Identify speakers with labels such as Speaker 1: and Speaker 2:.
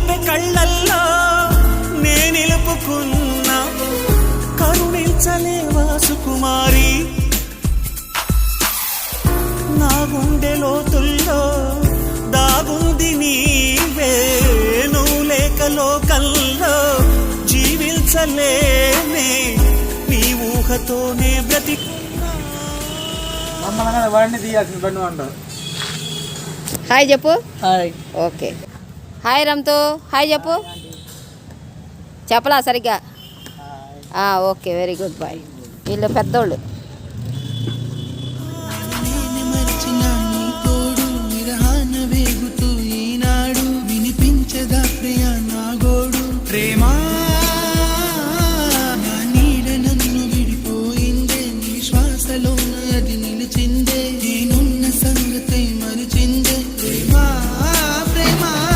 Speaker 1: చూపే కళ్ళల్లో నే నిలుపుకున్నా కరుణించలేవా సుకుమారి నా గుండె లోతుల్లో దాగుంది నీవే నువ్వు లేక లోకల్లో జీవించలేనే నీ ఊహతోనే బ్రతికి
Speaker 2: మమ్మల్ని వాడిని తీయాల్సిన బండి అంటారు
Speaker 3: హాయ్ చెప్పు.
Speaker 2: హాయ్.
Speaker 3: ఓకే. హాయ్ రమ్తు. హాయ్ చెప్పు. చెప్పలా సరిగ్గా? Okay very good boy. వీళ్ళు పెద్దోళ్ళు. ప్రేమా